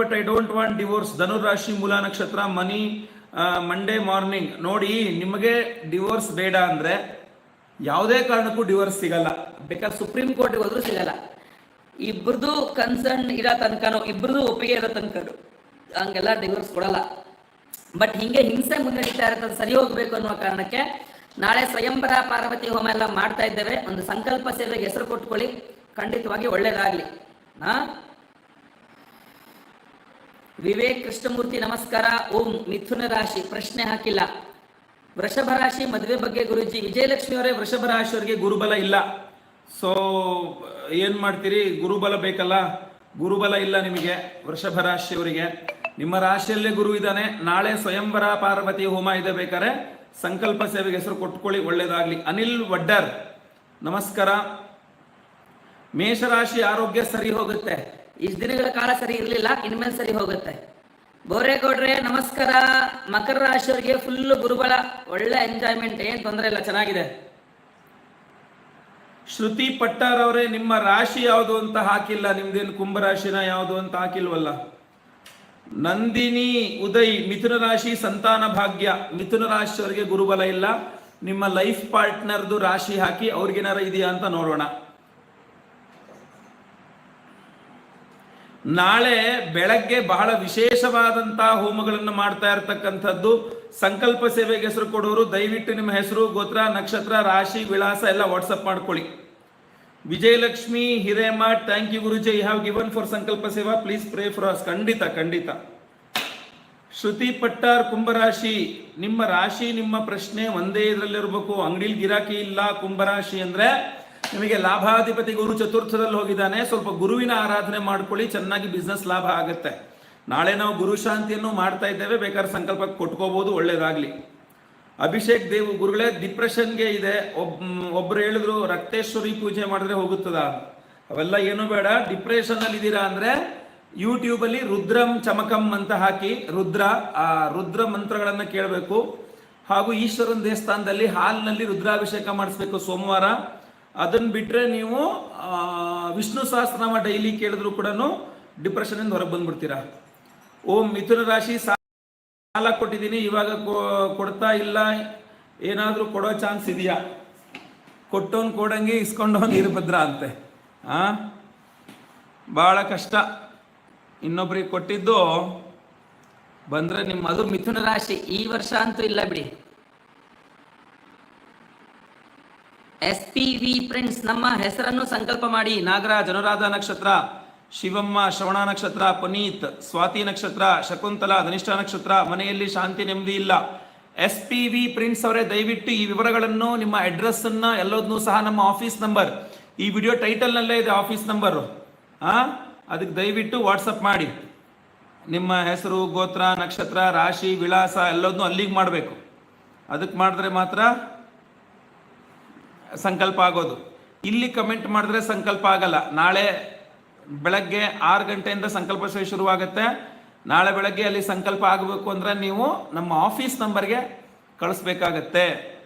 But I don't want divorce ಧನುರಾಶಿ ಮೂಲ ನಕ್ಷತ್ರ ಮನಿ Monday morning ನೋಡಿ, ನಿಮಗೆ ಡಿವೋರ್ಸ್ ಬೇಡ ಅಂದ್ರೆ ಯಾವುದೇ ಕಾರಣಕ್ಕೂ ಡಿವೋರ್ಸ್ ಸಿಗಲ್ಲ. ಬೇಕಾದ್ರೆ ಸುಪ್ರೀಂ ಕೋರ್ಟ್ಗೆ ಹೋದ್ರೂ ಸಿಗಲ್ಲ. ಇಬ್ರದ್ದು ಕನ್ಸರ್ನ್ ಇರೋ ತನಕನೂ, ಇಬ್ರದ್ದು ಒಪ್ಪಿಗೆ ಇರೋ ತನಕನು, ಹಂಗೆಲ್ಲ ಡಿವೋರ್ಸ್ ಕೊಡಲ್ಲ. ಬಟ್ ಹಿಂಗೆ ಹಿಂಸೆ ಮುನ್ನಡೀತಾ ಇರೋದು ಸರಿ ಹೋಗ್ಬೇಕು ಅನ್ನೋ ಕಾರಣಕ್ಕೆ ನಾಳೆ ಸ್ವಯಂವರ ಪಾರ್ವತಿ ಹೋಮ ಎಲ್ಲ ಮಾಡ್ತಾ ಇದ್ದೇವೆ. ಒಂದು ಸಂಕಲ್ಪ ಸೇವೆಗೆ ಹೆಸರು ಕೊಟ್ಕೊಳ್ಳಿ ಖಂಡಿತವಾಗಿ ಒಳ್ಳೇದಾಗಲಿ. ಹಾ ವಿವೇಕ್ ಕೃಷ್ಣಮೂರ್ತಿ ನಮಸ್ಕಾರ. ಓಂ ಮಿಥುನ ರಾಶಿ, ಪ್ರಶ್ನೆ ಹಾಕಿಲ್ಲ. ವೃಷಭ ರಾಶಿ, ಮದುವೆ ಬಗ್ಗೆ ಗುರುಜಿ, ವಿಜಯಲಕ್ಷ್ಮಿ ಅವರೇ ವೃಷಭ ರಾಶಿಯವರಿಗೆ ಗುರುಬಲ ಇಲ್ಲ. ಸೊ ಏನ್ ಮಾಡ್ತೀರಿ? ಗುರುಬಲ ಬೇಕಲ್ಲ? ಗುರುಬಲ ಇಲ್ಲ ನಿಮಗೆ ವೃಷಭ ರಾಶಿಯವರಿಗೆ. ನಿಮ್ಮ ರಾಶಿಯಲ್ಲೇ ಗುರು ಇದ್ದಾನೆ. ನಾಳೆ ಸ್ವಯಂವರ ಪಾರ್ವತಿ ಹೋಮ ಇದೆ ಬೇಕಾದ್ರೆ ಸಂಕಲ್ಪ ಸೇವೆಗೆ ಹೆಸರು ಕೊಟ್ಕೊಳ್ಳಿ, ಒಳ್ಳೇದಾಗ್ಲಿ. ಅನಿಲ್ ವಡ್ಡರ್, ನಮಸ್ಕಾರ. ಮೇಷರಾಶಿ ಆರೋಗ್ಯ ಸರಿ ಹೋಗುತ್ತೆ. ಇಷ್ಟು ದಿನಗಳ ಕಾಲ ಸರಿ ಇರಲಿಲ್ಲ, ಇನ್ಮೇಲೆ ಸರಿ ಹೋಗುತ್ತೆ. ಬೋರೇಗೌಡ್ರೆ ನಮಸ್ಕಾರ. ಮಕರ ರಾಶಿಯವರಿಗೆ ಫುಲ್ ಗುರುಬಲ. ಒಳ್ಳೆ ಎಂಜಾಯ್ಮೆಂಟ್ ಏನ್ ತೊಂದರೆ ಇಲ್ಲ, ಚೆನ್ನಾಗಿದೆ. ಶ್ರುತಿ ಪಟ್ಟಾರ್ ಅವರೇ, ನಿಮ್ಮ ರಾಶಿ ಯಾವುದು ಅಂತ ಹಾಕಿಲ್ಲ, ನಿಮ್ದೇನು ಕುಂಭರಾಶಿನ ಯಾವುದು ಅಂತ ಹಾಕಿಲ್ವಲ್ಲ? ನಂದಿನಿ, ಉದಯ್, ಮಿಥುನ ರಾಶಿ ಸಂತಾನ ಭಾಗ್ಯ. ಮಿಥುನ ರಾಶಿಯವರಿಗೆ ಗುರುಬಲ ಇಲ್ಲ. ನಿಮ್ಮ ಲೈಫ್ ಪಾರ್ಟ್ನರ್ದು ರಾಶಿ ಹಾಕಿ ಅವ್ರಿಗೇನಾರ ಇದೆಯಾ ಅಂತ ನೋಡೋಣ. ನಾಳೆ ಬೆಳಗ್ಗೆ ಬಹಳ ವಿಶೇಷವಾದಂತಹ ಹೋಮಗಳನ್ನು ಮಾಡ್ತಾ ಇರತಕ್ಕಂಥದ್ದು. ಸಂಕಲ್ಪ ಸೇವೆಗೆ ಹೆಸರು ಕೊಡೋರು, ದಯವಿಟ್ಟು ನಿಮ್ಮ ಹೆಸರು, ಗೋತ್ರ, ನಕ್ಷತ್ರ, ರಾಶಿ, ವಿಳಾಸ ಎಲ್ಲ ವಾಟ್ಸಪ್ ಮಾಡ್ಕೊಳ್ಳಿ. Vijayalakshmi Hiremath thank you Guruji I have given for sankalpa seva. Please pray for us ಖಂಡಿತ ಖಂಡಿತ. ಶ್ರುತಿ ಪಟ್ಟಾರ್ ಕುಂಭರಾಶಿ, ನಿಮ್ಮ ರಾಶಿ, ನಿಮ್ಮ ಪ್ರಶ್ನೆ ಒಂದೇ ಇದರಲ್ಲಿರಬೇಕು. ಅಂಗಡಿಲಿ ಗಿರಾಕಿ ಇಲ್ಲ ಕುಂಭರಾಶಿ ಅಂದ್ರೆ ನಿಮಗೆ ಲಾಭಾಧಿಪತಿ ಗುರು ಚತುರ್ಥದಲ್ಲಿ ಹೋಗಿದ್ದಾನೆ. ಸ್ವಲ್ಪ ಗುರುವಿನ ಆರಾಧನೆ ಮಾಡ್ಕೊಳ್ಳಿ, ಚೆನ್ನಾಗಿ ಬಿಸ್ನೆಸ್ ಲಾಭ ಆಗುತ್ತೆ. ನಾಳೆ ನಾವು ಗುರು ಶಾಂತಿಯನ್ನು ಮಾಡ್ತಾ ಇದ್ದೇವೆ, ಬೇಕಾದ್ರೆ ಸಂಕಲ್ಪ ಕೊಟ್ಕೋಬಹುದು ಒಳ್ಳೇದಾಗ್ಲಿ. ಅಭಿಷೇಕ್ ದೇವ್ ಗುರುಗಳೇ ಡಿಪ್ರೆಷನ್ಗೆ ಇದೆ. ಒಬ್, ಒಬ್ರು ಹೇಳಿದ್ರು, ರಕ್ತೇಶ್ವರಿ ಪೂಜೆ ಮಾಡಿದ್ರೆ ಹೋಗುತ್ತದ? ಅವೆಲ್ಲ ಏನು ಬೇಡ. ಡಿಪ್ರೆಷನ್ ಅಲ್ಲಿ ಇದ್ದೀರಾ ಅಂದ್ರೆ ಯೂಟ್ಯೂಬ್ ಅಲ್ಲಿ ರುದ್ರಂ ಚಮಕಂ ಅಂತ ಹಾಕಿ, ರುದ್ರ, ಆ ರುದ್ರ ಮಂತ್ರಗಳನ್ನ ಕೇಳಬೇಕು. ಹಾಗೂ ಈಶ್ವರನ ದೇವಸ್ಥಾನದಲ್ಲಿ ಹಾಲ್ನಲ್ಲಿ ರುದ್ರಾಭಿಷೇಕ ಮಾಡಿಸ್ಬೇಕು ಸೋಮವಾರ. ಅದನ್ನ ಬಿಟ್ರೆ ನೀವು ವಿಷ್ಣು ಸಹಸ್ರನಾಮ ಡೈಲಿ ಕೇಳಿದ್ರು ಕೂಡ ಡಿಪ್ರೆಷನಿಂದ ಹೊರಗೆ ಬಂದ್ಬಿಡ್ತೀರಾ? ಓಂ ಮಿಥುನ ರಾಶಿ ಸಾಲ ಕೊಟ್ಟಿದ್ದೀನಿ, ಇವಾಗ ಕೊಡ್ತಾ ಇಲ್ಲ, ಏನಾದರೂ ಕೊಡೋ ಚಾನ್ಸ್ ಇದೆಯಾ? ಕೊಟ್ಟವನ್ ಕೊಡಂಗೆ ಇಸ್ಕೊಂಡವನು ಇರ್ಭದ್ರ ಅಂತೆ, ಆ? ಭಾಳ ಕಷ್ಟ. ಇನ್ನೊಬ್ರಿಗೆ ಕೊಟ್ಟಿದ್ದು ಬಂದ್ರೆ ನಿಮ್ಮದು ಮಿಥುನ ರಾಶಿ. ಈ ವರ್ಷ ಅಂತೂ ಇಲ್ಲ ಬಿಡಿ. ಎಸ್ ಪಿ ವಿ ಪ್ರಿಂಟ್ಸ್ ನಮ್ಮ ಹೆಸರನ್ನು ಸಂಕಲ್ಪ ಮಾಡಿ. ನಾಗರಾಜ್ ಅನುರಾಧ ನಕ್ಷತ್ರ, ಶಿವಮ್ಮ ಶ್ರವಣ ನಕ್ಷತ್ರ, ಪುನೀತ್ ಸ್ವಾತಿ ನಕ್ಷತ್ರ, ಶಕುಂತಲಾ ಧನಿಷ್ಠ ನಕ್ಷತ್ರ, ಮನೆಯಲ್ಲಿ ಶಾಂತಿ ನೆಮ್ಮದಿ ಇಲ್ಲ. ಎಸ್ ಪಿ ವಿ ಪ್ರಿಂಟ್ಸ್ ಅವರೇ, ದಯವಿಟ್ಟು ಈ ವಿವರಗಳನ್ನು ನಿಮ್ಮ ಅಡ್ರೆಸ್ ಅನ್ನ ಎಲ್ಲದನ್ನೂ ಸಹ ನಮ್ಮ ಆಫೀಸ್ ನಂಬರ್ ಈ ವಿಡಿಯೋ ಟೈಟಲ್ ನಲ್ಲೇ ಇದೆ ಆಫೀಸ್ ನಂಬರ್ ಆ? ಅದಕ್ಕೆ ದಯವಿಟ್ಟು ವಾಟ್ಸಪ್ ಮಾಡಿ. ನಿಮ್ಮ ಹೆಸರು, ಗೋತ್ರ, ನಕ್ಷತ್ರ, ರಾಶಿ, ವಿಳಾಸ ಎಲ್ಲದನ್ನೂ ಅಲ್ಲಿಗೆ ಮಾಡಬೇಕು. ಅದಕ್ಕೆ ಮಾಡಿದ್ರೆ ಮಾತ್ರ ಸಂಕಲ್ಪ ಆಗೋದು. ಇಲ್ಲಿ ಕಮೆಂಟ್ ಮಾಡಿದ್ರೆ ಸಂಕಲ್ಪ ಆಗಲ್ಲ. ನಾಳೆ ಬೆಳಗ್ಗೆ ಆರು ಗಂಟೆಯಿಂದ ಸಂಕಲ್ಪ ಸೇವೆ ಶುರುವಾಗುತ್ತೆ. ನಾಳೆ ಬೆಳಗ್ಗೆ ಅಲ್ಲಿ ಸಂಕಲ್ಪ ಆಗಬೇಕು ಅಂದ್ರೆ ನೀವು ನಮ್ಮ ಆಫೀಸ್ ನಂಬರ್ಗೆ ಕಳಿಸ್ಬೇಕಾಗತ್ತೆ.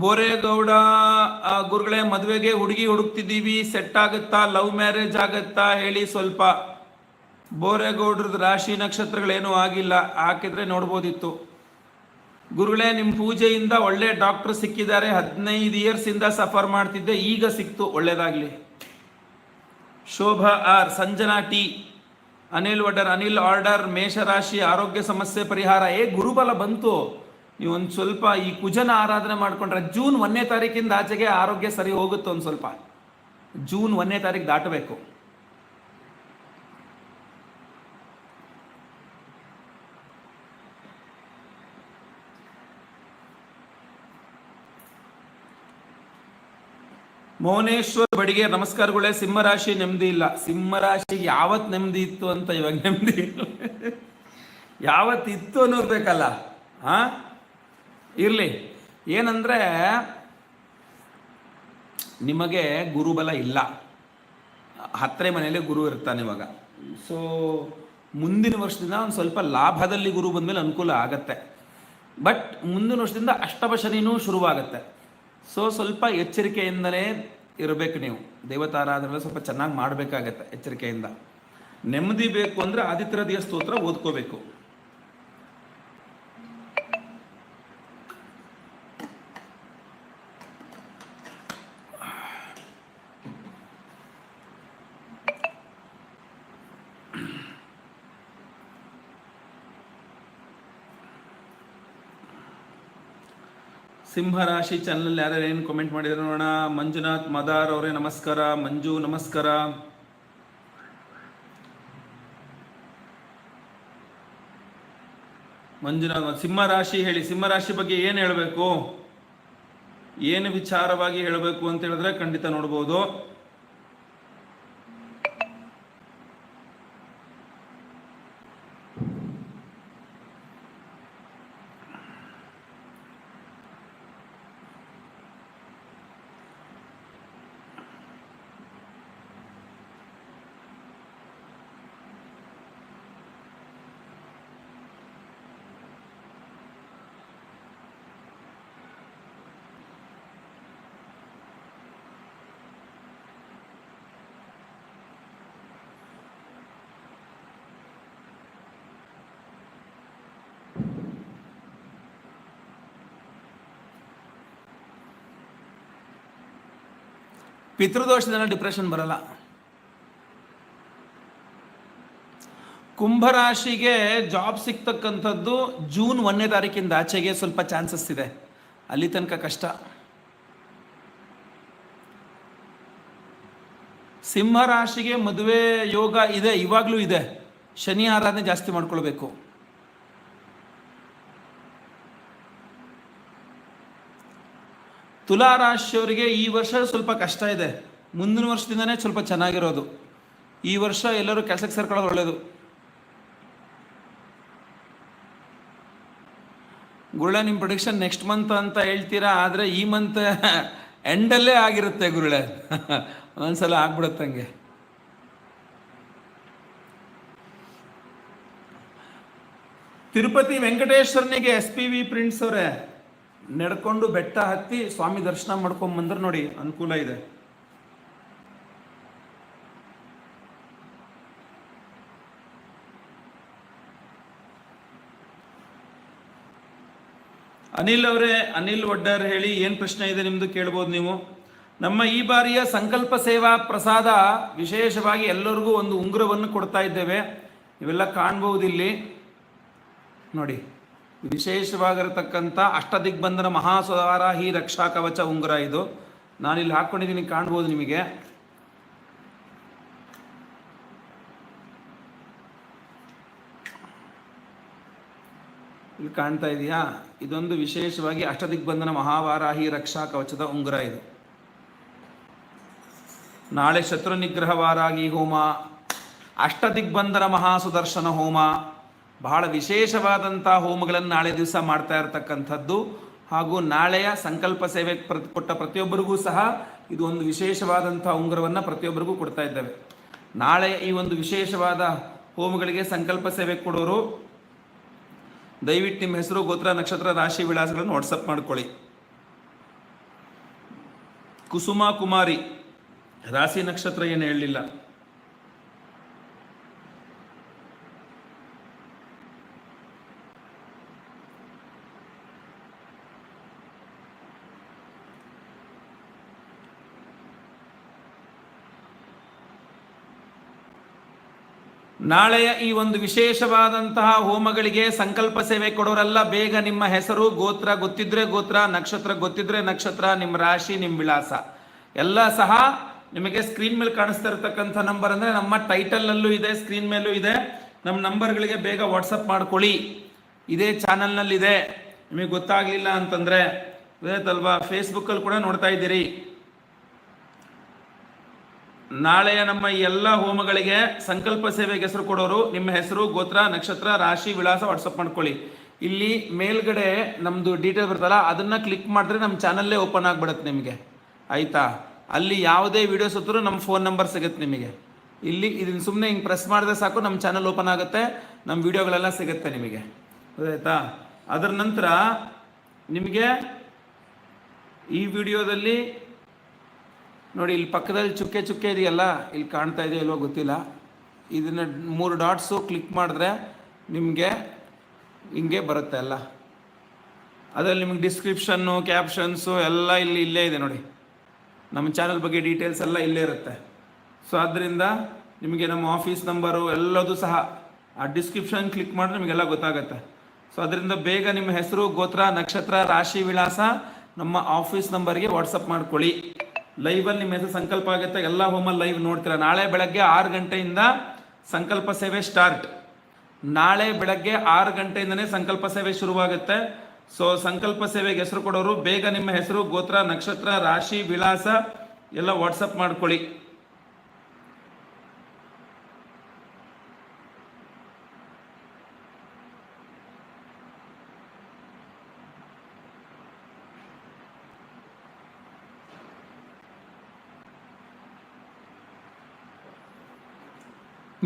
ಬೋರೇಗೌಡ ಗುರುಗಳೇ, ಮದುವೆಗೆ ಹುಡುಗಿ ಹುಡುಕ್ತಿದ್ದೀವಿ ಸೆಟ್ ಆಗುತ್ತಾ ಲವ್ ಮ್ಯಾರೇಜ್ ಆಗುತ್ತಾ ಹೇಳಿ ಸ್ವಲ್ಪ. ಬೋರೇಗೌಡ್ರದ್ದು ರಾಶಿ ನಕ್ಷತ್ರಗಳೇನೂ ಆಗಿಲ್ಲ, ಹಾಕಿದ್ರೆ ನೋಡ್ಬೋದಿತ್ತು. ಗುರುಗಳೇ ನಿಮ್ಮ ಪೂಜೆಯಿಂದ ಒಳ್ಳೆ ಡಾಕ್ಟರ್ ಸಿಕ್ಕಿದ್ದಾರೆ, ಹದಿನೈದು ಇಯರ್ಸ್ ಇಂದ ಸಫರ್ ಮಾಡ್ತಿದ್ದೆ, ಈಗ ಸಿಕ್ತು, ಒಳ್ಳೇದಾಗ್ಲಿ. ಶೋಭಾ ಆರ್, ಸಂಜನಾ ಟಿ, ಅನಿಲ್ ವಡರ್ ಅನಿಲ್ ಆರ್ಡರ್, ಮೇಷರಾಶಿ, ಆರೋಗ್ಯ ಸಮಸ್ಯೆ ಪರಿಹಾರ, ಏ, ಗುರುಬಲ ಬಂತು. ನೀವು ಒಂದು ಸ್ವಲ್ಪ ಈ ಕುಜನ ಆರಾಧನೆ ಮಾಡ್ಕೊಂಡ್ರೆ ಜೂನ್ ಒಂದನೇ ತಾರೀಕಿಂದ ಆಚೆಗೆ ಆರೋಗ್ಯ ಸರಿ ಹೋಗುತ್ತೆ ಒಂದು ಸ್ವಲ್ಪ. ಜೂನ್ ಒಂದನೇ ತಾರೀಕು ದಾಟಬೇಕು. ಮೌನೇಶ್ವರ್ ಬಡಿಗೆ ನಮಸ್ಕಾರಗಳೇ ಸಿಂಹರಾಶಿ ನೆಮ್ಮದಿ ಇಲ್ಲ. ಸಿಂಹರಾಶಿಗೆ ಯಾವತ್ ನೆಮ್ಮದಿ ಇತ್ತು ಅಂತ ಇವಾಗ ನೆಮ್ಮದಿ ಯಾವತ್ತಿತ್ತು ಯಾವತ್ ಇತ್ತು ಅನ್ನೋದು ಬೇಕಲ್ಲ, ಹಾ? ಇರ್ಲಿ. ಏನಂದರೆ, ನಿಮಗೆ ಗುರುಬಲ ಇಲ್ಲ. ಹತ್ತನೇ ಮನೆಯಲ್ಲಿ ಗುರು ಇರ್ತಾನೆ ಇವಾಗ. ಸೊ ಮುಂದಿನ ವರ್ಷದಿಂದ ಒಂದು ಸ್ವಲ್ಪ ಲಾಭದಲ್ಲಿ ಗುರು ಬಂದ್ಮೇಲೆ ಅನುಕೂಲ ಆಗತ್ತೆ. ಬಟ್ ಮುಂದಿನ ವರ್ಷದಿಂದ ಅಷ್ಟಮ ಶನಿನೂ ಶುರುವಾಗುತ್ತೆ. ಸೊ ಸ್ವಲ್ಪ ಎಚ್ಚರಿಕೆಯಿಂದಲೇ ಇರಬೇಕು ನೀವು. ದೇವತಾರಾಧನೆ ಸ್ವಲ್ಪ ಚೆನ್ನಾಗಿ ಮಾಡಬೇಕಾಗತ್ತೆ ಎಚ್ಚರಿಕೆಯಿಂದ. ನೆಮ್ಮದಿ ಬೇಕು ಅಂದರೆ ಆದಿತ್ಯ ದೇವ ಸ್ತೋತ್ರ ಓದ್ಕೋಬೇಕು. ಸಿಂಹರಾಶಿ ಚಾನಲ್ ಯಾರ್ಯಾರು ಏನು ಕಮೆಂಟ್ ಮಾಡಿದ್ರು ನೋಡೋಣ. ಮಂಜುನಾಥ್, ಮದಾರ್ ಅವರೇ, ನಮಸ್ಕಾರ. ಮಂಜು, ನಮಸ್ಕಾರ. ಮಂಜುನಾಥ್ ಸಿಂಹರಾಶಿ ಹೇಳಿ. ಸಿಂಹರಾಶಿ ಬಗ್ಗೆ ಏನು ಹೇಳಬೇಕು? ಏನು ವಿಚಾರವಾಗಿ ಹೇಳಬೇಕು ಅಂತ ಹೇಳಿದ್ರೆ ಖಂಡಿತ ನೋಡ್ಬೋದು. ಪಿತೃದೋಷದಿಂದ ಡಿಪ್ರೆಷನ್ ಬರಲ್ಲ. ಕುಂಭರಾಶಿಗೆ ಜಾಬ್ ಸಿಗ್ತಕ್ಕಂಥದ್ದು ಜೂನ್ ಒಂದನೇ ತಾರೀಕಿಂದ ಆಚೆಗೆ ಸ್ವಲ್ಪ ಚಾನ್ಸಸ್ ಇದೆ. ಅಲ್ಲಿ ತನಕ ಕಷ್ಟ. ಸಿಂಹರಾಶಿಗೆ ಮದುವೆ ಯೋಗ ಇದೆ, ಇವಾಗಲೂ ಇದೆ. ಶನಿ ಆರಾಧನೆ ಜಾಸ್ತಿ ಮಾಡ್ಕೊಳ್ಬೇಕು. ತುಲಾ ರಾಶಿಯವರಿಗೆ ಈ ವರ್ಷ ಸ್ವಲ್ಪ ಕಷ್ಟ ಇದೆ. ಮುಂದಿನ ವರ್ಷದಿಂದನೇ ಸ್ವಲ್ಪ ಚೆನ್ನಾಗಿರೋದು. ಈ ವರ್ಷ ಎಲ್ಲರೂ ಕೆಲಸಕ್ಕೆ ಸೇರ್ಕೊಳ್ಳೋದು ಒಳ್ಳೆಯದು ಗುರುಳೆ ನಿಮ್ಮ ಪ್ರೊಡಿಕ್ಷನ್ ನೆಕ್ಸ್ಟ್ ಮಂತ್ ಅಂತ ಹೇಳ್ತೀರಾ? ಆದರೆ ಈ ಮಂತ್ ಎಂಡಲ್ಲೇ ಆಗಿರುತ್ತೆ ಗುರುಳೆ. ಒಂದ್ಸಲ ಆಗ್ಬಿಡುತ್ತೆ ಹಂಗೆ. ತಿರುಪತಿ ವೆಂಕಟೇಶ್ವರನಿಗೆ ಎಸ್ ಪಿ ವಿ ಪ್ರಿಂಟ್ಸ್ ಅವರೇ. ನಡ್ಕೊಂಡು ಬೆಟ್ಟ ಹತ್ತಿ ಸ್ವಾಮಿ ದರ್ಶನ ಮಾಡ್ಕೊಂಡ್ ಬಂದ್ರೆ ನೋಡಿ ಅನುಕೂಲ ಇದೆ. ಅನಿಲ್ ಅವರೇ, ಅನಿಲ್ ಒಡ್ಡರ್ ಹೇಳಿ ಏನು ಪ್ರಶ್ನೆ ಇದೆ ನಿಮ್ದು ಕೇಳ್ಬೋದು ನೀವು. ನಮ್ಮ ಈ ಬಾರಿಯ ಸಂಕಲ್ಪ ಸೇವಾ ಪ್ರಸಾದ ವಿಶೇಷವಾಗಿ ಎಲ್ಲರಿಗೂ ಒಂದು ಉಂಗುರವನ್ನು ಕೊಡ್ತಾ ಇದ್ದೇವೆ. ಇವೆಲ್ಲ ಕಾಣ್ಬಹುದು ಇಲ್ಲಿ ನೋಡಿ. ವಿಶೇಷವಾಗಿರತಕ್ಕಂಥ ಅಷ್ಟದಿಗ್ಬಂಧನ ಮಹಾಸ್ವಾರಾಹಿ ರಕ್ಷಾ ಕವಚ ಉಂಗುರ ಇದು. ನಾನಿಲ್ಲಿ ಹಾಕ್ಕೊಂಡಿದ್ದೀನಿ ಕಾಣ್ಬೋದು ನಿಮಗೆ. ಇಲ್ಲಿ ಕಾಣ್ತಾ ಇದೆಯಾ? ಇದೊಂದು ವಿಶೇಷವಾಗಿ ಅಷ್ಟದಿಗ್ಬಂಧನ ಮಹಾವಾರಾಹಿ ರಕ್ಷಾ ಕವಚದ ಉಂಗುರ ಇದು. ನಾಳೆ ಶತ್ರು ನಿಗ್ರಹ ವಾರಾಗಿ ಹೋಮ, ಅಷ್ಟದಿಗ್ಬಂಧನ ಮಹಾಸುದರ್ಶನ ಹೋಮ ಬಹಳ ವಿಶೇಷವಾದಂಥ ಹೋಮಗಳನ್ನು ನಾಳೆ ದಿವಸ ಮಾಡ್ತಾ ಇರತಕ್ಕಂಥದ್ದು. ಹಾಗೂ ನಾಳೆಯ ಸಂಕಲ್ಪ ಸೇವೆ ಪ್ರತಿ ಕೊಟ್ಟ ಪ್ರತಿಯೊಬ್ಬರಿಗೂ ಸಹ ಇದು ಒಂದು ವಿಶೇಷವಾದಂಥ ಉಂಗುರವನ್ನು ಪ್ರತಿಯೊಬ್ಬರಿಗೂ ಕೊಡ್ತಾ ಇದ್ದೇವೆ. ನಾಳೆ ಈ ಒಂದು ವಿಶೇಷವಾದ ಹೋಮಗಳಿಗೆ ಸಂಕಲ್ಪ ಸೇವೆ ಕೊಡೋರು, ದಯವಿಟ್ಟು ನಿಮ್ಮ ಹೆಸರು, ಗೋತ್ರ, ನಕ್ಷತ್ರ, ರಾಶಿ, ವಿಳಾಸಗಳನ್ನು ವಾಟ್ಸಪ್ ಮಾಡ್ಕೊಳ್ಳಿ. ಕುಸುಮ ಕುಮಾರಿ, ರಾಶಿ ನಕ್ಷತ್ರ ಏನು ಹೇಳಲಿಲ್ಲ. ನಾಳೆಯ ಈ ಒಂದು ವಿಶೇಷವಾದಂತಹ ಹೋಮಗಳಿಗೆ ಸಂಕಲ್ಪ ಸೇವೆ ಕೊಡೋರೆಲ್ಲ, ಬೇಗ ನಿಮ್ಮ ಹೆಸರು, ಗೋತ್ರ ಗೊತ್ತಿದ್ರೆ ಗೋತ್ರ, ನಕ್ಷತ್ರ ಗೊತ್ತಿದ್ರೆ ನಕ್ಷತ್ರ, ನಿಮ್ಮ ರಾಶಿ, ನಿಮ್ಮ ವಿಳಾಸ. ಎಲ್ಲ ಸಹ ನಿಮಗೆ ಸ್ಕ್ರೀನ್ ಮೇಲೆ ಕಾಣಿಸ್ತಾ ಇರತಕ್ಕಂಥ ನಂಬರ್ ಅಂದ್ರೆ ನಮ್ಮ ಟೈಟಲ್ ನಲ್ಲೂ ಇದೆ ಸ್ಕ್ರೀನ್ ಮೇಲೂ ಇದೆ. ನಮ್ಮ ನಂಬರ್ಗಳಿಗೆ ಬೇಗ ವಾಟ್ಸಪ್ ಮಾಡ್ಕೊಳ್ಳಿ. ಇದೇ ಚಾನಲ್ನಲ್ಲಿದೆ ನಿಮಗೆ ಗೊತ್ತಾಗ್ಲಿಲ್ಲ ಅಂತಂದ್ರೆ ಗೊತ್ತಾಯ್ತಲ್ವಾ ಫೇಸ್ಬುಕ್ಕಲ್ಲಿ ಕೂಡ ನೋಡ್ತಾ ಇದ್ದೀರಿ. ನಾಳೆಯ ನಮ್ಮ ಎಲ್ಲ ಹೋಮಗಳಿಗೆ ಸಂಕಲ್ಪ ಸೇವೆಗೆ ಹೆಸರು ಕೊಡೋರು ನಿಮ್ಮ ಹೆಸರು, ಗೋತ್ರ, ನಕ್ಷತ್ರ, ರಾಶಿ, ವಿಳಾಸ ವಾಟ್ಸಪ್ ಮಾಡ್ಕೊಳ್ಳಿ. ಇಲ್ಲಿ ಮೇಲ್ಗಡೆ ನಮ್ದು ಡೀಟೇಲ್ ಬರ್ತಲ್ಲ ಅದನ್ನ ಕ್ಲಿಕ್ ಮಾಡಿದ್ರೆ ನಮ್ಮ ಚಾನಲ್ಲೇ ಓಪನ್ ಆಗಿಬಿಡುತ್ತೆ ನಿಮಗೆ. ಆಯಿತಾ? ಅಲ್ಲಿ ಯಾವುದೇ ವಿಡಿಯೋಸ್ ಹತ್ರ ನಮ್ಮ ಫೋನ್ ನಂಬರ್ ಸಿಗುತ್ತೆ ನಿಮಗೆ. ಇಲ್ಲಿ ಇದನ್ನ ಸುಮ್ಮನೆ ಹಿಂಗೆ ಪ್ರೆಸ್ ಮಾಡಿದ್ರೆ ಸಾಕು, ನಮ್ಮ ಚಾನಲ್ ಓಪನ್ ಆಗುತ್ತೆ, ನಮ್ಮ ವಿಡಿಯೋಗಳೆಲ್ಲ ಸಿಗುತ್ತೆ ನಿಮಗೆ. ಆಯಿತಾ? ಅದರ ನಂತರ ನಿಮಗೆ ಈ ವಿಡಿಯೋದಲ್ಲಿ ನೋಡಿ, ಇಲ್ಲಿ ಪಕ್ಕದಲ್ಲಿ ಚುಕ್ಕೆ ಚುಕ್ಕೆ ಇದೆಯಲ್ಲ, ಇಲ್ಲಿ ಕಾಣ್ತಾ ಇದೆಯೋ ಇಲ್ವೋ ಗೊತ್ತಿಲ್ಲ. ಇದನ್ನು ಮೂರು ಡಾಟ್ಸು ಕ್ಲಿಕ್ ಮಾಡಿದ್ರೆ ನಿಮಗೆ ಹಿಂಗೆ ಬರುತ್ತೆ ಎಲ್ಲ ಅದರಲ್ಲಿ ನಿಮಗೆ ಡಿಸ್ಕ್ರಿಪ್ಷನ್ನು, ಕ್ಯಾಪ್ಷನ್ಸು ಎಲ್ಲ ಇಲ್ಲಿ ಇಲ್ಲೇ ಇದೆ ನೋಡಿ. ನಮ್ಮ ಚಾನಲ್ ಬಗ್ಗೆ ಡೀಟೇಲ್ಸ್ ಎಲ್ಲ ಇಲ್ಲೇ ಇರುತ್ತೆ. ಸೊ ಆದ್ದರಿಂದ ನಿಮಗೆ ನಮ್ಮ ಆಫೀಸ್ ನಂಬರು ಎಲ್ಲದೂ ಸಹ ಆ ಡಿಸ್ಕ್ರಿಪ್ಷನ್ ಕ್ಲಿಕ್ ಮಾಡಿದ್ರೆ ನಿಮಗೆಲ್ಲ ಗೊತ್ತಾಗುತ್ತೆ. ಸೊ ಅದರಿಂದ ಬೇಗ ನಿಮ್ಮ ಹೆಸರು, ಗೋತ್ರ, ನಕ್ಷತ್ರ, ರಾಶಿ, ವಿಳಾಸ ನಮ್ಮ ಆಫೀಸ್ ನಂಬರ್ಗೆ ವಾಟ್ಸಪ್ ಮಾಡ್ಕೊಳ್ಳಿ. ಲೈವಲ್ಲಿ ನಿಮ್ಮ ಹೆಸರು ಸಂಕಲ್ಪ ಆಗುತ್ತೆ, ಎಲ್ಲ ಹೋಮಲ್ಲಿ ಲೈವ್ ನೋಡ್ತೀರಾ? ನಾಳೆ ಬೆಳಗ್ಗೆ ಆರು ಗಂಟೆಯಿಂದ ಸಂಕಲ್ಪ ಸೇವೆ ಸ್ಟಾರ್ಟ್ ನಾಳೆ ಬೆಳಗ್ಗೆ ಆರು ಗಂಟೆಯಿಂದನೇ ಸಂಕಲ್ಪ ಸೇವೆ ಶುರುವಾಗುತ್ತೆ. ಸೊ ಸಂಕಲ್ಪ ಸೇವೆಗೆ ಹೆಸರು ಕೊಡೋರು, ಬೇಗ ನಿಮ್ಮ ಹೆಸರು, ಗೋತ್ರ, ನಕ್ಷತ್ರ, ರಾಶಿ, ವಿಳಾಸ ಎಲ್ಲ ವಾಟ್ಸಪ್ ಮಾಡ್ಕೊಳ್ಳಿ.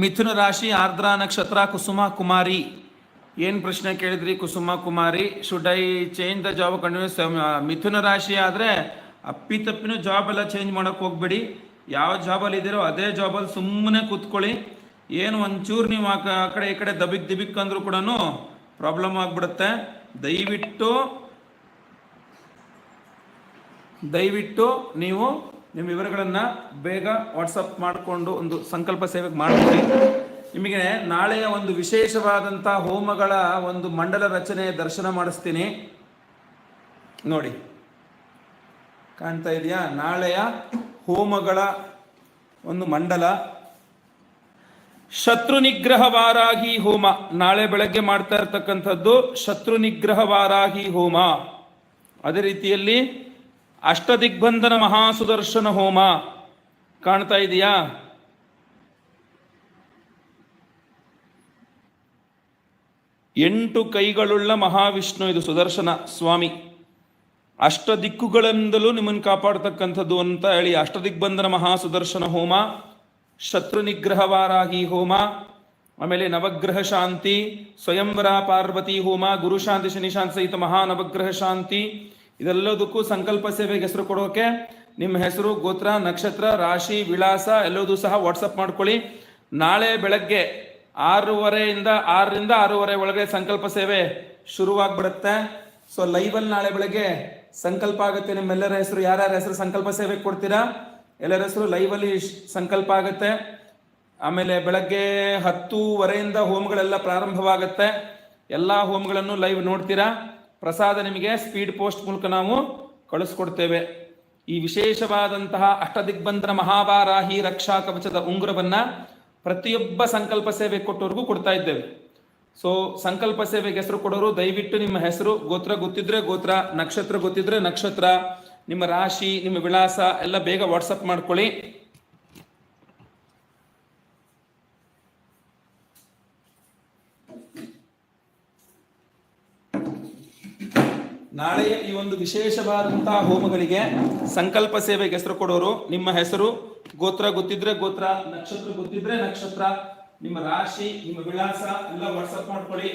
ಮಿಥುನ ರಾಶಿ, ಆರ್ದ್ರ ನಕ್ಷತ್ರ, ಕುಸುಮ ಕುಮಾರಿ. ಏನು ಪ್ರಶ್ನೆ ಕೇಳಿದ್ರಿ, Kusuma Kumari? Should I change the job continues ಮಿಥುನ ರಾಶಿ ಆದರೆ ಅಪ್ಪಿ ತಪ್ಪಿನೂ ಜಾಬ್ ಎಲ್ಲ ಚೇಂಜ್ ಮಾಡೋಕೆ ಹೋಗ್ಬೇಡಿ. ಯಾವ ಜಾಬಲ್ಲಿ ಇದ್ದೀರೋ ಅದೇ ಜಾಬಲ್ಲಿ ಸುಮ್ಮನೆ ಕೂತ್ಕೊಳ್ಳಿ. ಏನು ಒಂಚೂರು ನೀವು ಆ ಕಡೆ ಈ ಕಡೆ ದಬಿಕ್ ದಿಬಿಕ್ ಅಂದರೂ ಕೂಡ ಪ್ರಾಬ್ಲಮ್ ಆಗಿಬಿಡುತ್ತೆ. ದಯವಿಟ್ಟು ದಯವಿಟ್ಟು ನೀವು ನಿಮ್ಮ ವಿವರಗಳನ್ನು ಬೇಗ ವಾಟ್ಸಪ್ ಮಾಡಿಕೊಂಡು ಒಂದು ಸಂಕಲ್ಪ ಸೇವೆಗೆ ಮಾಡ್ಕೊಳ್ಳಿ ನಿಮಗೆ ನಾಳೆಯ ಒಂದು ವಿಶೇಷವಾದಂಥ ಹೋಮಗಳ ಒಂದು ಮಂಡಲ ರಚನೆ ದರ್ಶನ ಮಾಡಿಸ್ತೀನಿ. ನೋಡಿ. ಕಾಣ್ತಾ ಇದೆಯಾ? ನಾಳೆಯ ಹೋಮಗಳ ಒಂದು ಮಂಡಲ. ಶತ್ರು ನಿಗ್ರಹ ವಾರಾಹಿ ಹೋಮ. ನಾಳೆ ಬೆಳಗ್ಗೆ ಮಾಡ್ತಾ ಇರ್ತಕ್ಕಂಥದ್ದು ಶತ್ರು ನಿಗ್ರಹ ವಾರಾಹಿ ಹೋಮ. ಅದೇ ರೀತಿಯಲ್ಲಿ ಅಷ್ಟದಿಗ್ಬಂಧನ ಮಹಾಸುದರ್ಶನ ಹೋಮ. ಕಾಣ್ತಾ ಇದೆಯಾ? ಎಂಟು ಕೈಗಳುಳ್ಳ ಮಹಾವಿಷ್ಣು ಇದು ಸುದರ್ಶನ ಸ್ವಾಮಿ. ಅಷ್ಟ ದಿಕ್ಕುಗಳಿಂದಲೂ ನಿಮ್ಮನ್ನು ಕಾಪಾಡ್ತಕ್ಕಂಥದ್ದು ಅಂತ ಹೇಳಿ ಅಷ್ಟದಿಗ್ಬಂಧನ ಮಹಾಸುದರ್ಶನ ಹೋಮ ಶತ್ರು ನಿಗ್ರಹವಾರಾಹಿ ಹೋಮ, ಆಮೇಲೆ ನವಗ್ರಹ ಶಾಂತಿ, ಸ್ವಯಂವರ ಪಾರ್ವತಿ ಹೋಮ ಗುರು ಶಾಂತಿ ಶನಿ ಶಾಂತಿ ಸಹಿತ ಮಹಾ ನವಗ್ರಹ ಶಾಂತಿ ಇದೆಲ್ಲದಕ್ಕೂ ಸಂಕಲ್ಪ ಸೇವೆಗೆ ಹೆಸರು ಕೊಡೋಕೆ ನಿಮ್ಮ ಹೆಸರು, ಗೋತ್ರ, ನಕ್ಷತ್ರ, ರಾಶಿ, ವಿಳಾಸ ಎಲ್ಲದೂ ಸಹ ವಾಟ್ಸಪ್ ಮಾಡ್ಕೊಳ್ಳಿ. ನಾಳೆ ಬೆಳಗ್ಗೆ ಆರೂವರೆಯಿಂದ ಆರರಿಂದ ಆರೂವರೆ ಒಳಗೆ ಸಂಕಲ್ಪ ಸೇವೆ ಶುರುವಾಗ್ಬಿಡುತ್ತೆ. ಸೊ ಲೈವಲ್ಲಿ ನಾಳೆ ಬೆಳಗ್ಗೆ ಸಂಕಲ್ಪ ಆಗುತ್ತೆ. ನಿಮ್ಮೆಲ್ಲರ ಹೆಸರು, ಯಾರ್ಯಾರ ಹೆಸರು ಸಂಕಲ್ಪ ಸೇವೆ ಕೊಡ್ತೀರಾ? ಎಲ್ಲರ ಹೆಸರು ಲೈವಲ್ಲಿ ಸಂಕಲ್ಪ ಆಗುತ್ತೆ. ಆಮೇಲೆ ಬೆಳಗ್ಗೆ ಹತ್ತೂವರೆಯಿಂದ ಹೋಮ್ಗಳೆಲ್ಲ ಪ್ರಾರಂಭವಾಗುತ್ತೆ. ಎಲ್ಲ ಹೋಮ್ಗಳನ್ನು ಲೈವ್ ನೋಡ್ತೀರಾ? ಪ್ರಸಾದ ನಿಮಗೆ ಸ್ಪೀಡ್ ಪೋಸ್ಟ್ ಮೂಲಕ ನಾವು ಕಳಿಸ್ಕೊಡ್ತೇವೆ. ಈ ವಿಶೇಷವಾದಂತಹ ಅಷ್ಟದಿಗ್ಬಂಧನ ಮಹಾಬಾರಾಹಿ ರಕ್ಷಾ ಕವಚದ ಉಂಗುರವನ್ನ ಪ್ರತಿಯೊಬ್ಬ ಸಂಕಲ್ಪ ಸೇವೆ ಕೊಟ್ಟವ್ರಿಗೂ ಕೊಡ್ತಾ ಇದ್ದೇವೆ. ಸೊ ಸಂಕಲ್ಪ ಸೇವೆಗೆ ಹೆಸರು ಕೊಡೋರು ದಯವಿಟ್ಟು ನಿಮ್ಮ ಹೆಸರು, ಗೋತ್ರ ಗೊತ್ತಿದ್ರೆ ಗೋತ್ರ, ನಕ್ಷತ್ರ ಗೊತ್ತಿದ್ರೆ ನಕ್ಷತ್ರ, ನಿಮ್ಮ ರಾಶಿ, ನಿಮ್ಮ ವಿಳಾಸ ಎಲ್ಲ ಬೇಗ ವಾಟ್ಸಪ್ ಮಾಡ್ಕೊಳ್ಳಿ. ನಾಳೆಯ ಈ ಒಂದು ವಿಶೇಷವಾದಂತಹ ಹೋಮಗಳಿಗೆ ಸಂಕಲ್ಪ ಸೇವೆಗೆ ಹೆಸರು ಕೊಡೋರು. ನಿಮ್ಮ ಹೆಸರು, ಗೋತ್ರ ಗೊತ್ತಿದ್ರೆ ಗೋತ್ರ, ನಕ್ಷತ್ರ ಗೊತ್ತಿದ್ರೆ ನಕ್ಷತ್ರ. ನಿಮ್ಮ ರಾಶಿ, ನಿಮ್ಮ ವಿಳಾಸ ಎಲ್ಲ ವಾಟ್ಸಪ್ ಮಾಡ್ಕೊಳ್ಳಿ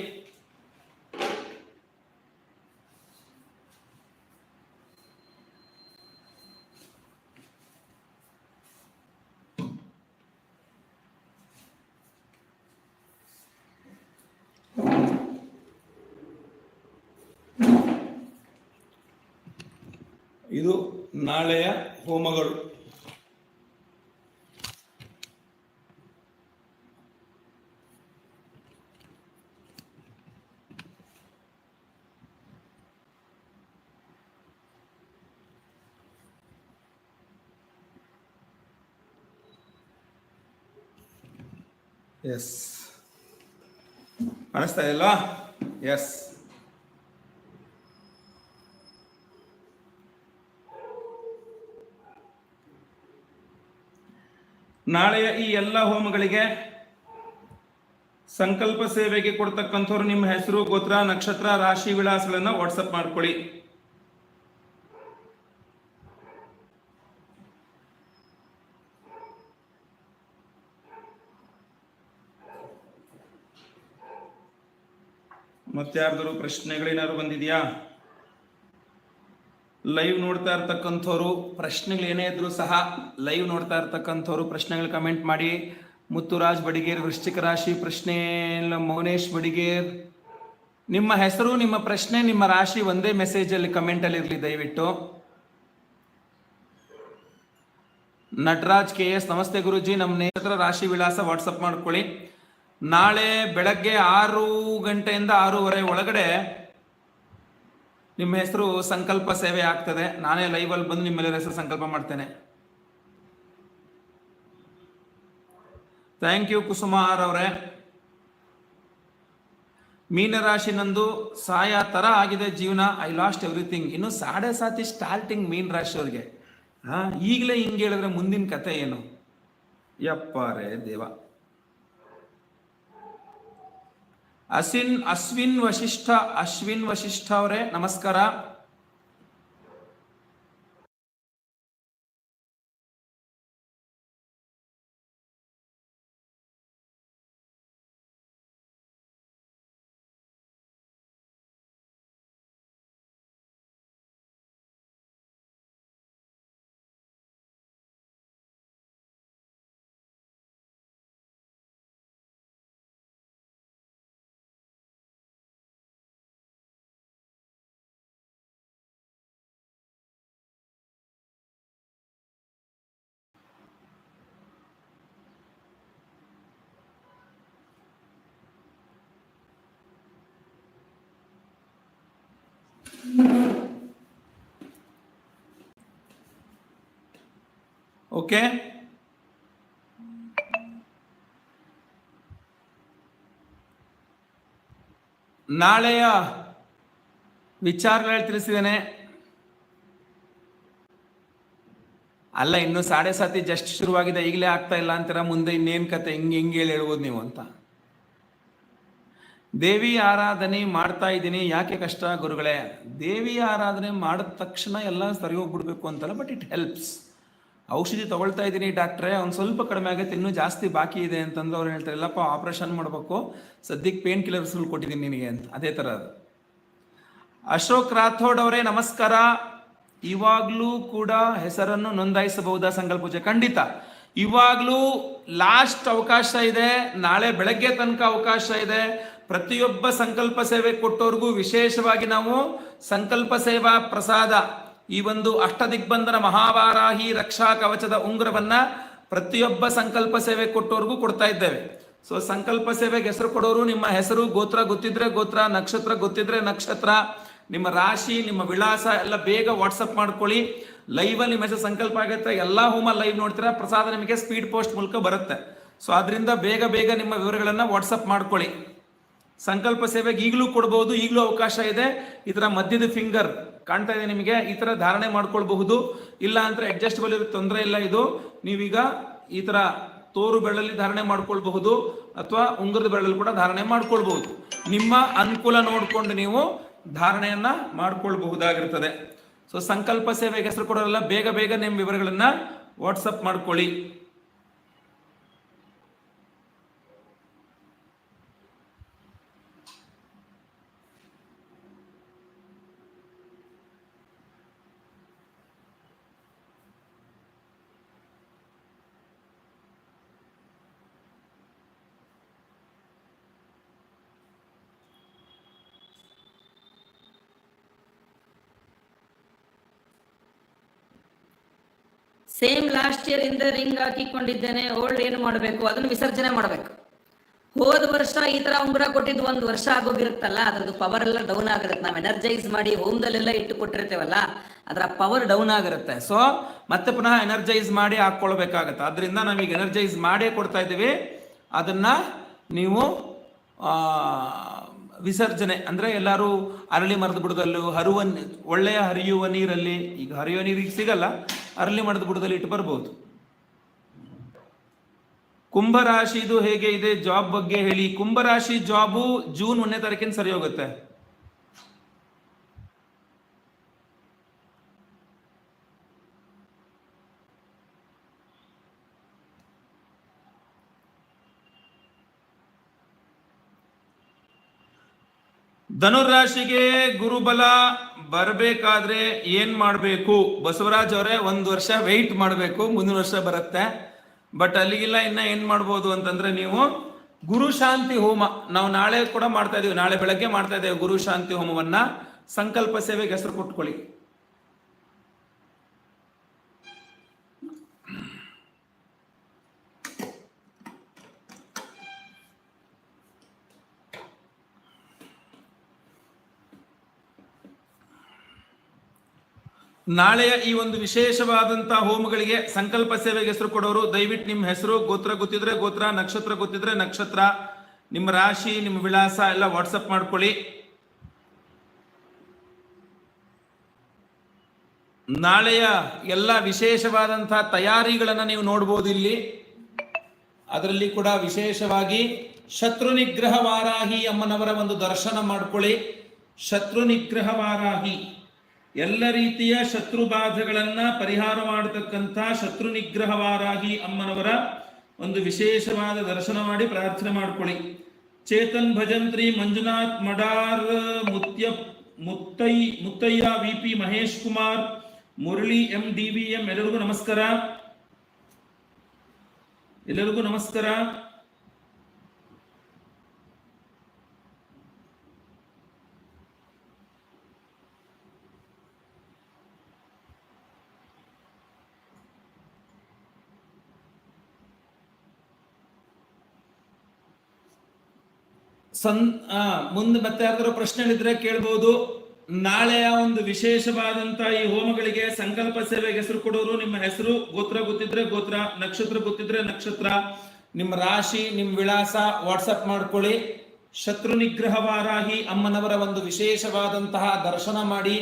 ಇದು ನಾಳೆಯ ಹೋಮಗಳು. ಎಸ್ ಕಾಣಿಸ್ತಾ ಇಲ್ವಾ? ಎಸ್ ನಾಳೆಯ ಈ ಎಲ್ಲ ಹೋಮಗಳಿಗೆ ಸಂಕಲ್ಪ ಸೇವೆಗೆ ಕೊಡ್ತಕ್ಕಂಥವ್ರು ನಿಮ್ಮ ಹೆಸರು, ಗೋತ್ರ, ನಕ್ಷತ್ರ, ರಾಶಿ ವಿಳಾಸಗಳನ್ನ ವಾಟ್ಸಪ್ ಮಾಡ್ಕೊಳ್ಳಿ. ಮತ್ತಾರ್ದರೂ ಪ್ರಶ್ನೆಗಳೇನಾದ್ರು ಬಂದಿದ್ಯಾ? ಲೈವ್ ನೋಡ್ತಾ ಇರ್ತಕ್ಕಂಥವ್ರು, ಪ್ರಶ್ನೆಗಳು ಏನೇ ಇದ್ರು ಸಹ ಲೈವ್ ನೋಡ್ತಾ ಇರ್ತಕ್ಕಂಥವ್ರು, ಪ್ರಶ್ನೆಗಳು ಕಮೆಂಟ್ ಮಾಡಿ. ಮುತ್ತುರಾಜ್ ಬಡಿಗೇರ್, ವೃಶ್ಚಿಕ ರಾಶಿ ಪ್ರಶ್ನೆ ಮೌನೇಶ್ ಬಡಿಗೇರ್. ನಿಮ್ಮ ಹೆಸರು, ನಿಮ್ಮ ಪ್ರಶ್ನೆ, ನಿಮ್ಮ ರಾಶಿ ಒಂದೇ ಮೆಸೇಜ್ ಅಲ್ಲಿ ಕಮೆಂಟ್ ಅಲ್ಲಿ ಇರಲಿ ದಯವಿಟ್ಟು. ನಟರಾಜ್ ಕೆ ಎಸ್, ನಮಸ್ತೆ ಗುರುಜಿ, ನಮ್ಮ ನೇತ್ರ ರಾಶಿ ವಿಳಾಸ ವಾಟ್ಸಪ್ ಮಾಡ್ಕೊಳ್ಳಿ. ನಾಳೆ ಬೆಳಗ್ಗೆ ಆರು ಗಂಟೆಯಿಂದ ಆರೂವರೆ ಒಳಗಡೆ ನಿಮ್ಮ ಹೆಸರು ಸಂಕಲ್ಪ ಸೇವೆ ಆಗ್ತದೆ. ನಾನೇ ಅಲ್ಲಿ ಬಂದು ನಿಮ್ಮೆಲ್ಲರ ಹೆಸರು ಸಂಕಲ್ಪ ಮಾಡ್ತೇನೆ. ಥ್ಯಾಂಕ್ ಯು ಕುಸುಮಾರ್ ಅವರೇ. ಮೀನರಾಶಿ ನಂದು ಸಾಯ ತರ ಆಗಿದೆ ಜೀವನ. ಐ ಲಾಸ್ಟ್ ಎವ್ರಿಥಿಂಗ್ ಇನ್ನು ಸಾಡೆ ಸಾತಿ ಸ್ಟಾರ್ಟಿಂಗ್ ಮೀನ್ ರಾಶಿ ಅವ್ರಿಗೆ. ಈಗಲೇ ಹಿಂಗೆ ಹೇಳಿದ್ರೆ ಮುಂದಿನ ಕತೆ ಏನು? ಯಪ್ಪಾರೇ ದೇವ. ಅಸಿನ್ ಅಶ್ವಿನ್ ವಶಿಷ್ಠ ಅಶ್ವಿನ್ ವಶಿಷ್ಠ ಅವರೇ ನಮಸ್ಕಾರ. ಓಕೆ ನಾಳೆಯ ವಿಚಾರಗಳು ತಿಳಿಸಿದ್ದೇನೆ. ಅಲ್ಲ, ಇನ್ನು ಸಾಡೆ ಸಾತಿ ಜಸ್ಟ್ ಶುರುವಾಗಿದೆ, ಈಗಲೇ ಆಗ್ತಾ ಇಲ್ಲ ಅಂತೀರ? ಮುಂದೆ ಇನ್ನೇನ್ ಕತೆ, ಹಿಂಗೆ ಹಿಂಗೆ ಹೇಳಿ ಹೇಳ್ಬೋದು ನೀವು ಅಂತ. ದೇವಿ ಆರಾಧನೆ ಮಾಡ್ತಾ ಇದ್ದೀನಿ. ಯಾಕೆ ಕಷ್ಟ ಗುರುಗಳೇ? ದೇವಿ ಆರಾಧನೆ ಮಾಡಿದ ತಕ್ಷಣ ಎಲ್ಲ ಸರಿ ಹೋಗ್ಬಿಡ್ಬೇಕು ಅಂತಲ್ಲ ಬಟ್ ಇಟ್ ಹೆಲ್ಪ್ಸ್ ಔಷಧಿ ತಗೊಳ್ತಾ ಇದ್ದೀನಿ ಡಾಕ್ಟ್ರೆ. ಒಂದು ಸ್ವಲ್ಪ ಕಡಿಮೆ ಆಗುತ್ತೆ, ಇನ್ನೂ ಜಾಸ್ತಿ ಬಾಕಿ ಇದೆ ಅಂತಂದು ಅವ್ರು ಹೇಳ್ತಾರೆ, ಇಲ್ಲಪ್ಪ ಆಪರೇಷನ್ ಮಾಡಬೇಕು. ಸದ್ಯಕ್ಕೆ ಪೇನ್ ಕಿಲ್ಲರ್ಸ್ಗಳು ಕೊಟ್ಟಿದ್ದೀನಿ ನಿನಗೆ ಅಂತ. ಅದೇ ಥರ ಅದು. ಅಶೋಕ್ ರಾಥೋಡ್ ಅವರೇ, ನಮಸ್ಕಾರ. ಇವಾಗಲೂ ಕೂಡ ಹೆಸರನ್ನು ನೋಂದಾಯಿಸಬಹುದಾ ಸಂಕಲ್ಪ ಪೂಜೆ? ಖಂಡಿತ. ಇವಾಗಲೂ ಲಾಸ್ಟ್ ಅವಕಾಶ ಇದೆ. ನಾಳೆ ಬೆಳಗ್ಗೆ ತನಕ ಅವಕಾಶ ಇದೆ. ಪ್ರತಿಯೊಬ್ಬ ಸಂಕಲ್ಪ ಸೇವೆ ಕೊಟ್ಟವ್ರಿಗೂ ವಿಶೇಷವಾಗಿ ನಾವು ಸಂಕಲ್ಪ ಸೇವಾ ಪ್ರಸಾದ, ಈ ಒಂದು ಅಷ್ಟದಿಗ್ಬಂಧನ ಮಹಾವಾರಾಹಿ ರಕ್ಷಾ ಕವಚದ ಉಂಗ್ರವನ್ನ ಪ್ರತಿಯೊಬ್ಬ ಸಂಕಲ್ಪ ಸೇವೆ ಕೊಟ್ಟವ್ರಿಗೂ ಕೊಡ್ತಾ ಇದ್ದೇವೆ. ಸೊ ಸಂಕಲ್ಪ ಸೇವೆಗೆ ಹೆಸರು ಕೊಡೋರು ನಿಮ್ಮ ಹೆಸರು, ಗೋತ್ರ ಗೊತ್ತಿದ್ರೆ ಗೋತ್ರ, ನಕ್ಷತ್ರ ಗೊತ್ತಿದ್ರೆ ನಕ್ಷತ್ರ, ನಿಮ್ಮ ರಾಶಿ, ನಿಮ್ಮ ವಿಳಾಸ ಎಲ್ಲ ಬೇಗ ವಾಟ್ಸಪ್ ಮಾಡ್ಕೊಳ್ಳಿ. ಲೈವ್ ಅಲ್ಲಿ ಹೆಸರು ಸಂಕಲ್ಪ ಆಗುತ್ತೆ, ಎಲ್ಲ ಹೋಮ ಲೈವ್ ನೋಡ್ತೀರಾ, ಪ್ರಸಾದ ನಿಮಗೆ ಸ್ಪೀಡ್ ಪೋಸ್ಟ್ ಮೂಲಕ ಬರುತ್ತೆ. ಸೊ ಅದರಿಂದ ಬೇಗ ಬೇಗ ನಿಮ್ಮ ವಿವರಗಳನ್ನ ವಾಟ್ಸಪ್ ಮಾಡ್ಕೊಳ್ಳಿ. ಸಂಕಲ್ಪ ಸೇವೆಗೆ ಈಗಲೂ ಕೊಡಬಹುದು ಈಗಲೂ ಅವಕಾಶ ಇದೆ. ಇದರ ಮಧ್ಯದ ಫಿಂಗರ್ ಕಾಣ್ತಾ ಇದೆ ನಿಮಗೆ, ಈ ಥರ ಧಾರಣೆ ಮಾಡ್ಕೊಳ್ಬಹುದು. ಇಲ್ಲ ಅಂದ್ರೆ ಅಡ್ಜಸ್ಟಬಲ್ ಇರೋ ತೊಂದರೆ ಇಲ್ಲ ಇದು. ನೀವೀಗ ಈ ಥರ ತೋರು ಬೆಳ್ಳಲ್ಲಿ ಧಾರಣೆ ಮಾಡ್ಕೊಳ್ಬಹುದು, ಅಥವಾ ಉಂಗುರದ ಬೆಳ್ಳಲ್ಲಿ ಕೂಡ ಧಾರಣೆ ಮಾಡ್ಕೊಳ್ಬಹುದು. ನಿಮ್ಮ ಅನುಕೂಲ ನೋಡಿಕೊಂಡು ನೀವು ಧಾರಣೆಯನ್ನ ಮಾಡ್ಕೊಳ್ಬಹುದಾಗಿರ್ತದೆ. ಸೊ ಸಂಕಲ್ಪ ಸೇವೆಗೆ ಹೆಸರು ಕೊಡೋರೆಲ್ಲ ಬೇಗ ಬೇಗ ನಿಮ್ಮ ವಿವರಗಳನ್ನ ವಾಟ್ಸಪ್ ಮಾಡ್ಕೊಳ್ಳಿ. ಲಾಸ್ಟ್ ಇಯರ್ ಇಂದ ರಿಂಗ್ ಹಾಕಿಕೊಂಡಿದ್ದೇನೆ ಓಲ್ಡ್ ಏನು ಮಾಡಬೇಕು? ಅದನ್ನು ವಿಸರ್ಜನೆ ಮಾಡಬೇಕು. ಹೋದ ವರ್ಷ ಈ ತರ ಉಂಗುರ ಕೊಟ್ಟಿದ್ದು ಒಂದು ವರ್ಷ ಆಗೋಗಿರುತ್ತಲ್ಲ, ಅದ್ರದ್ದು ಪವರ್ ಎಲ್ಲ ಡೌನ್ ಆಗಿರುತ್ತೆ ನಾವು ಎನರ್ಜೈಸ್ ಮಾಡಿ ಹೋಮ್ದಲ್ಲೆಲ್ಲ ಇಟ್ಟು ಕೊಟ್ಟಿರ್ತೇವಲ್ಲ, ಅದರ ಪವರ್ ಡೌನ್ ಆಗಿರುತ್ತೆ ಸೊ ಮತ್ತೆ ಪುನಃ ಎನರ್ಜೈಸ್ ಮಾಡಿ ಹಾಕ್ಕೊಳ್ಬೇಕಾಗತ್ತೆ. ಅದರಿಂದ ನಾವೀಗ ಎನರ್ಜೈಸ್ ಮಾಡೇ ಕೊಡ್ತಾ ಇದ್ದೀವಿ. ಅದನ್ನ ನೀವು ವಿಸರ್ಜನೆ ಅಂದ್ರೆ ಎಲ್ಲರೂ ಅರಳಿ ಮರದ ಬುಡದಲ್ಲೂ ಹರುವ ಒಳ್ಳೆಯ ಹರಿಯುವ ನೀರಲ್ಲಿ, ಈಗ ಹರಿಯುವ ನೀರಿಗೆ ಸಿಗಲ್ಲ, ಅರಳಿ ಮರದ ಬುಡದಲ್ಲಿ ಇಟ್ಟು ಬರ್ಬೋದು. ಕುಂಭರಾಶಿದು ಹೇಗೆ ಇದೆ ಜಾಬ್ ಬಗ್ಗೆ ಹೇಳಿ. ಕುಂಭರಾಶಿ ಜಾಬು ಜೂನ್ ಒಂದನೇ ತಾರೀಕಿನ ಸರಿ ಹೋಗುತ್ತೆ. ಧನುರಾಶಿಗೆ ಗುರುಬಲ ಬರಬೇಕಾದ್ರೆ ಏನ್ ಮಾಡಬೇಕು? ಬಸವರಾಜ್ ಅವರೇ ಒಂದು ವರ್ಷ ವೆಯ್ಟ್ ಮಾಡಬೇಕು, ಮುಂದಿನ ವರ್ಷ ಬರುತ್ತೆ. ಬಟ್ ಅಲ್ಲಿಗಿಲ್ಲ ಇನ್ನ ಏನ್ ಮಾಡ್ಬೋದು ಅಂತಂದ್ರೆ ನೀವು ಗುರು ಶಾಂತಿ ಹೋಮ, ನಾವು ನಾಳೆ ಕೂಡ ಮಾಡ್ತಾ ಇದೀವಿ, ನಾಳೆ ಬೆಳಗ್ಗೆ ಮಾಡ್ತಾ ಇದ್ದೇವೆ ಗುರು ಶಾಂತಿ ಹೋಮವನ್ನ. ಸಂಕಲ್ಪ ಸೇವೆಗೆ ಹೆಸರು ಕೊಟ್ಕೊಳ್ಳಿ. ನಾಳೆಯ ಈ ಒಂದು ವಿಶೇಷವಾದಂತಹ ಹೋಮಗಳಿಗೆ ಸಂಕಲ್ಪ ಸೇವೆಗೆ ಹೆಸರು ಕೊಡೋರು. ದಯವಿಟ್ಟು ನಿಮ್ಮ ಹೆಸರು, ಗೋತ್ರ ಗೊತ್ತಿದ್ರೆ ಗೋತ್ರ, ನಕ್ಷತ್ರ ಗೊತ್ತಿದ್ರೆ ನಕ್ಷತ್ರ. ನಿಮ್ಮ ರಾಶಿ, ನಿಮ್ಮ ವಿಳಾಸ ಎಲ್ಲ ವಾಟ್ಸಪ್ ಮಾಡ್ಕೊಳ್ಳಿ. ನಾಳೆಯ ಎಲ್ಲ ವಿಶೇಷವಾದಂತಹ ತಯಾರಿಗಳನ್ನು ನೀವು ನೋಡ್ಬೋದು ಇಲ್ಲಿ. ಅದರಲ್ಲಿ ಕೂಡ ವಿಶೇಷವಾಗಿ ಶತ್ರು ನಿಗ್ರಹ ವಾರಾಹಿ ಅಮ್ಮನವರ ಒಂದು ದರ್ಶನ ಮಾಡ್ಕೊಳ್ಳಿ. ಶತ್ರು ನಿಗ್ರಹ ವಾರಾಹಿ. ಎಲ್ಲ ರೀತಿಯ ಶತ್ರು ಬಾಧೆಗಳನ್ನ ಪರಿಹಾರ ಮಾಡತಕ್ಕಂಥ ಶತ್ರು ನಿಗ್ರಹವಾರಾಗಿ ಅಮ್ಮನವರ ಒಂದು ವಿಶೇಷವಾದ ದರ್ಶನ ಮಾಡಿ ಪ್ರಾರ್ಥನೆ ಮಾಡ್ಕೊಳ್ಳಿ. Chetan Bhajantri, Manjunath, Madar, Mutya, Muttai Muttayya V P Mahesh Kumar, Murali M, D V M, ಎಲ್ಲರಿಗೂ ನಮಸ್ಕಾರ. ಎಲ್ಲರಿಗೂ ನಮಸ್ಕಾರ. ಸನ್ ಮುಂದೆ ಮತ್ತೆ ಯಾವ್ದಾದ್ರು ಪ್ರಶ್ನೆಗಳಿದ್ರೆ ಕೇಳ್ಬೋದು. ನಾಳೆಯ ಒಂದು ವಿಶೇಷವಾದಂತ ಈ ಹೋಮಗಳಿಗೆ ಸಂಕಲ್ಪ ಸೇವೆಗೆ ಹೆಸರು ಕೊಡೋರು ನಿಮ್ಮ ಹೆಸರು, ಗೋತ್ರ ಗೊತ್ತಿದ್ರೆ ಗೋತ್ರ, ನಕ್ಷತ್ರ ಗೊತ್ತಿದ್ರೆ ನಕ್ಷತ್ರ. ನಿಮ್ಮ ರಾಶಿ, ನಿಮ್ಮ ವಿಳಾಸ ವಾಟ್ಸಪ್ ಮಾಡ್ಕೊಳ್ಳಿ. ಶತ್ರು ನಿಗ್ರಹ ವಾರಾಹಿ ಅಮ್ಮನವರ ಒಂದು ವಿಶೇಷವಾದಂತಹ ದರ್ಶನ ಮಾಡಿ.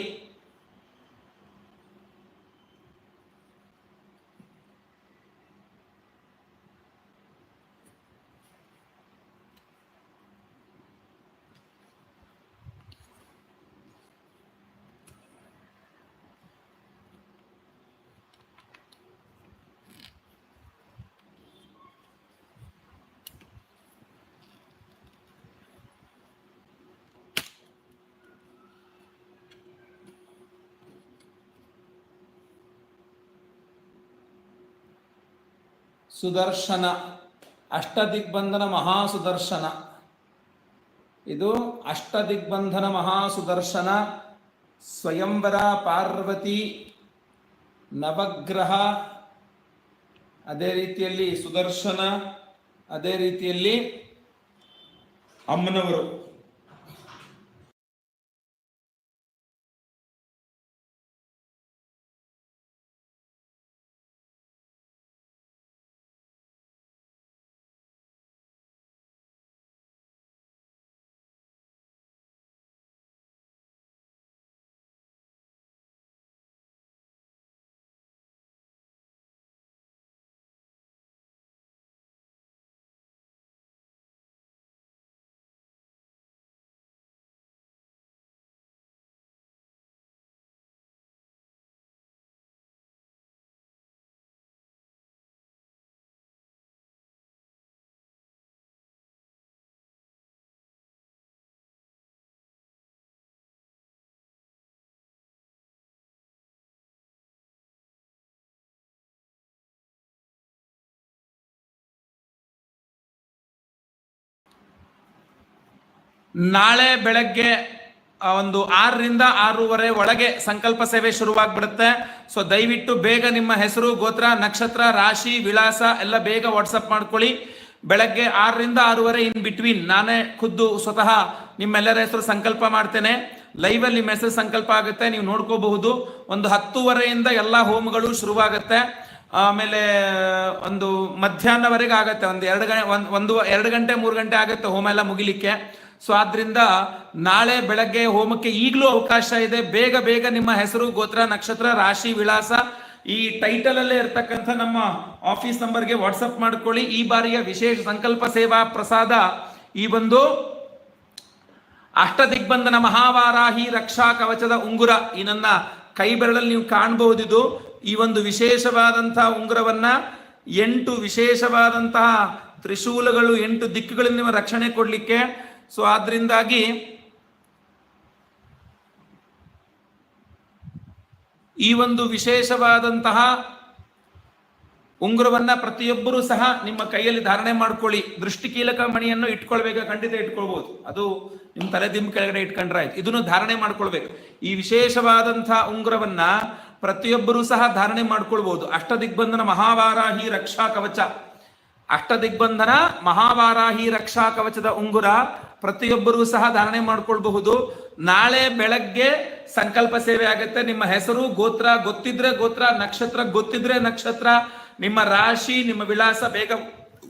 ಸುದರ್ಶನ, ಅಷ್ಟದಿಗ್ಬಂಧನ ಮಹಾಸುದರ್ಶನ. ಇದು ಅಷ್ಟದಿಗ್ಬಂಧನ ಮಹಾಸುದರ್ಶನ, ಸ್ವಯಂವರ, ಪಾರ್ವತಿ, ನವಗ್ರಹ, ಅದೇ ರೀತಿಯಲ್ಲಿ ಸುದರ್ಶನ, ಅದೇ ರೀತಿಯಲ್ಲಿ ಅಮ್ಮನವರು. ನಾಳೆ ಬೆಳಗ್ಗೆ ಒಂದು ಆರರಿಂದ ಆರೂವರೆ ಒಳಗೆ ಸಂಕಲ್ಪ ಸೇವೆ ಶುರುವಾಗ್ಬಿಡುತ್ತೆ. ಸೊ ದಯವಿಟ್ಟು ಬೇಗ ನಿಮ್ಮ ಹೆಸರು, ಗೋತ್ರ, ನಕ್ಷತ್ರ, ರಾಶಿ, ವಿಳಾಸ ಎಲ್ಲ ಬೇಗ ವಾಟ್ಸಪ್ ಮಾಡ್ಕೊಳ್ಳಿ. ಬೆಳಗ್ಗೆ ಆರರಿಂದ ಆರೂವರೆ ಇನ್ ಬಿಟ್ವೀನ್ ನಾನೇ ಖುದ್ದು ಸ್ವತಃ ನಿಮ್ಮೆಲ್ಲರ ಹೆಸರು ಸಂಕಲ್ಪ ಮಾಡ್ತೇನೆ. ಲೈವ್ ಅಲ್ಲಿ ನಿಮ್ಮ ಹೆಸರು ಸಂಕಲ್ಪ ಆಗುತ್ತೆ, ನೀವು ನೋಡ್ಕೋಬಹುದು. ಒಂದು ಹತ್ತುವರೆಯಿಂದ ಎಲ್ಲ ಹೋಮ್ಗಳು ಶುರುವಾಗುತ್ತೆ. ಆಮೇಲೆ, ಒಂದು ಮಧ್ಯಾಹ್ನವರೆಗೆ ಆಗುತ್ತೆ, ಒಂದು ಎರಡು ಗಂಟೆ, ಒಂದು ಒಂದು, ಎರಡು ಗಂಟೆ, ಮೂರು ಗಂಟೆ ಆಗುತ್ತೆ ಹೋಮ ಎಲ್ಲ ಮುಗಿಲಿಕ್ಕೆ. ಸೊ ಆದ್ರಿಂದ ನಾಳೆ ಬೆಳಗ್ಗೆ ಹೋಮಕ್ಕೆ ಈಗಲೂ ಅವಕಾಶ ಇದೆ. ಬೇಗ ಬೇಗ ನಿಮ್ಮ ಹೆಸರು, ಗೋತ್ರ, ನಕ್ಷತ್ರ, ರಾಶಿ, ವಿಳಾಸ ಈ ಟೈಟಲ್ ಅಲ್ಲೇ ಇರ್ತಕ್ಕಂಥ ನಮ್ಮ ಆಫೀಸ್ ನಂಬರ್ಗೆ ವಾಟ್ಸಪ್ ಮಾಡ್ಕೊಳ್ಳಿ. ಈ ಬಾರಿಯ ವಿಶೇಷ ಸಂಕಲ್ಪ ಸೇವಾ ಪ್ರಸಾದ ಈ ಒಂದು ಅಷ್ಟದಿಗ್ಬಂಧನ ಮಹಾವಾರಾಹಿ ರಕ್ಷಾ ಕವಚದ ಉಂಗುರ ಈ ನನ್ನ ಕೈ ಬೆರಳಲ್ಲಿ ನೀವು ಕಾಣಬಹುದಿದು. ಈ ಒಂದು ವಿಶೇಷವಾದಂತಹ ಉಂಗುರವನ್ನ ಎಂಟು ವಿಶೇಷವಾದಂತಹ ತ್ರಿಶೂಲಗಳು, ಎಂಟು ದಿಕ್ಕುಗಳಿಂದ ನಿಮ್ಮ ರಕ್ಷಣೆ ಕೊಡ್ಲಿಕ್ಕೆ ಸೊ ಆದ್ರಿಂದಾಗಿ ಈ ಒಂದು ವಿಶೇಷವಾದಂತಹ ಉಂಗುರವನ್ನ ಪ್ರತಿಯೊಬ್ಬರೂ ಸಹ ನಿಮ್ಮ ಕೈಯಲ್ಲಿ ಧಾರಣೆ ಮಾಡ್ಕೊಳ್ಳಿ. ದೃಷ್ಟಿಕೀಲಕ ಮಣಿಯನ್ನು ಇಟ್ಕೊಳ್ಬೇಕು, ಖಂಡಿತ ಇಟ್ಕೊಳ್ಬಹುದು ಅದು ನಿಮ್ಮ ತಲೆ ದಿಂಬ ಕೆಳಗಡೆ ಇಟ್ಕೊಂಡ್ರೆ ಆಯ್ತು. ಇದನ್ನು ಧಾರಣೆ ಮಾಡ್ಕೊಳ್ಬೇಕು. ಈ ವಿಶೇಷವಾದಂತಹ ಉಂಗುರವನ್ನ ಪ್ರತಿಯೊಬ್ಬರೂ ಸಹ ಧಾರಣೆ ಮಾಡ್ಕೊಳ್ಬಹುದು ಅಷ್ಟ ದಿಗ್ಬಂಧನ ಮಹಾವಾರಾಹಿ ರಕ್ಷಾ ಕವಚ ಅಷ್ಟ ದಿಗ್ಬಂಧನ ಮಹಾವಾರಾಹಿ ರಕ್ಷಾ ಕವಚದ ಉಂಗುರ ಪ್ರತಿಯೊಬ್ಬರೂ ಸಹ ಧಾರಣೆ ಮಾಡ್ಕೊಳ್ಬಹುದು. ನಾಳೆ ಬೆಳಗ್ಗೆ ಸಂಕಲ್ಪ ಸೇವೆ ಆಗುತ್ತೆ. ನಿಮ್ಮ ಹೆಸರು, ಗೋತ್ರ, ಗೊತ್ತಿದ್ರೆ ಗೋತ್ರ, ನಕ್ಷತ್ರ, ಗೊತ್ತಿದ್ರೆ ನಕ್ಷತ್ರ, ನಿಮ್ಮ ರಾಶಿ, ನಿಮ್ಮ ವಿಳಾಸ ಬೇಗ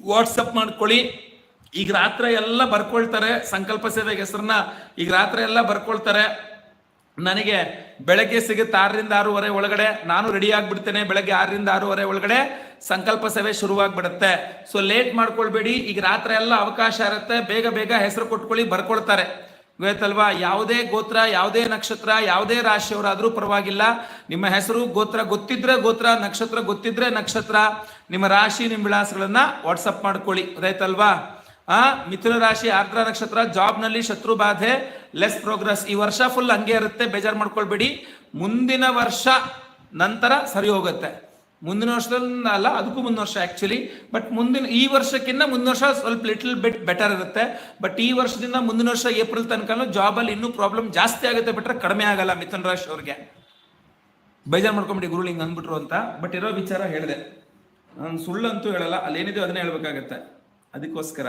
ವಾಟ್ಸಪ್ ಮಾಡ್ಕೊಳ್ಳಿ. ಈಗ ರಾತ್ರಿ ಎಲ್ಲ ಬರ್ಕೊಳ್ತಾರೆ. ಸಂಕಲ್ಪ ಸೇವೆಗೆ ಹೆಸರನ್ನ ಈಗ ರಾತ್ರಿ ಎಲ್ಲ ಬರ್ಕೊಳ್ತಾರೆ. ನನಗೆ ಬೆಳಗ್ಗೆ ಸಿಗುತ್ತೆ ಆರರಿಂದ ಆರೂವರೆ ಒಳಗಡೆ. ನಾನು ರೆಡಿ ಆಗ್ಬಿಡ್ತೇನೆ ಬೆಳಗ್ಗೆ ಆರರಿಂದ ಆರೂವರೆ ಒಳಗಡೆ. ಸಂಕಲ್ಪ ಸೇವೆ ಶುರುವಾಗ್ಬಿಡುತ್ತೆ. So late ಮಾಡ್ಕೊಳ್ಬೇಡಿ. ಈಗ ರಾತ್ರಿ ಎಲ್ಲ ಅವಕಾಶ ಇರುತ್ತೆ. ಬೇಗ ಬೇಗ ಹೆಸರು ಕೊಟ್ಕೊಳ್ಳಿ, ಬರ್ಕೊಳ್ತಾರೆ. ಗೊತ್ತಲ್ವಾ ಯಾವುದೇ ಗೋತ್ರ, ಯಾವುದೇ ನಕ್ಷತ್ರ, ಯಾವುದೇ ರಾಶಿಯವರಾದರೂ ಪರವಾಗಿಲ್ಲ. ನಿಮ್ಮ ಹೆಸರು ಗೋತ್ರ ಗೊತ್ತಿದ್ರೆ ಗೋತ್ರ, ನಕ್ಷತ್ರ ಗೊತ್ತಿದ್ರೆ ನಕ್ಷತ್ರ. ನಿಮ್ಮ ರಾಶಿ, ನಿಮ್ಮ ವಿಳಾಸಗಳನ್ನ ವಾಟ್ಸಪ್ ಮಾಡ್ಕೊಳ್ಳಿ. ಗೊತ್ತಾಯ್ತಲ್ವಾ? ಆ, ಮಿಥುನ ರಾಶಿ, ಆರ್ದ್ರ ನಕ್ಷತ್ರ ಜಾಬ್ನಲ್ಲಿ ಶತ್ರು ಬಾಧೆ. ಲೆಸ್ ಪ್ರೋಗ್ರೆಸ್ ಈ ವರ್ಷ ಫುಲ್ ಹಂಗೆ ಇರುತ್ತೆ, ಬೇಜಾರು ಮಾಡ್ಕೊಳ್ಬೇಡಿ. ಮುಂದಿನ ವರ್ಷ ನಂತರ ಸರಿ ಹೋಗುತ್ತೆ. ಮುಂದಿನ ವರ್ಷದಿಂದ ಅಲ್ಲ, ಅದಕ್ಕೂ ಮುಂದಿನ ವರ್ಷ ಆಕ್ಚುಲಿ ಬಟ್ ಮುಂದಿನ, ಈ ವರ್ಷಕ್ಕಿಂತ ಮುಂದಿನ ವರ್ಷ ಸ್ವಲ್ಪ ಲಿಟಲ್ ಬಿಟ್ ಬೆಟರ್ ಇರುತ್ತೆ. ಬಟ್ ಈ ವರ್ಷದಿಂದ ಮುಂದಿನ ವರ್ಷ ಏಪ್ರಿಲ್ ತನಕ ಜಾಬಲ್ಲಿ ಇನ್ನೂ ಪ್ರಾಬ್ಲಮ್ ಜಾಸ್ತಿ ಆಗುತ್ತೆ ಬಿಟ್ರೆ ಕಡಿಮೆ ಆಗಲ್ಲ ಮಿಥುನ್ ರಾಶ್ ಅವ್ರಿಗೆ. ಬೇಜಾರು ಮಾಡ್ಕೊಂಬಿಡಿ ಗುರುಳು ಹಿಂಗೆ ಅಂದ್ಬಿಟ್ರು ಅಂತ. ಬಟ್ ಇರೋ ವಿಚಾರ ಹೇಳಿದೆ. ನಾನು ಸುಳ್ಳಂತೂ ಹೇಳಲ್ಲ ಅಲ್ಲೇನಿದೆಯೋ ಅದನ್ನೇ ಹೇಳ್ಬೇಕಾಗತ್ತೆ. ಅದಕ್ಕೋಸ್ಕರ.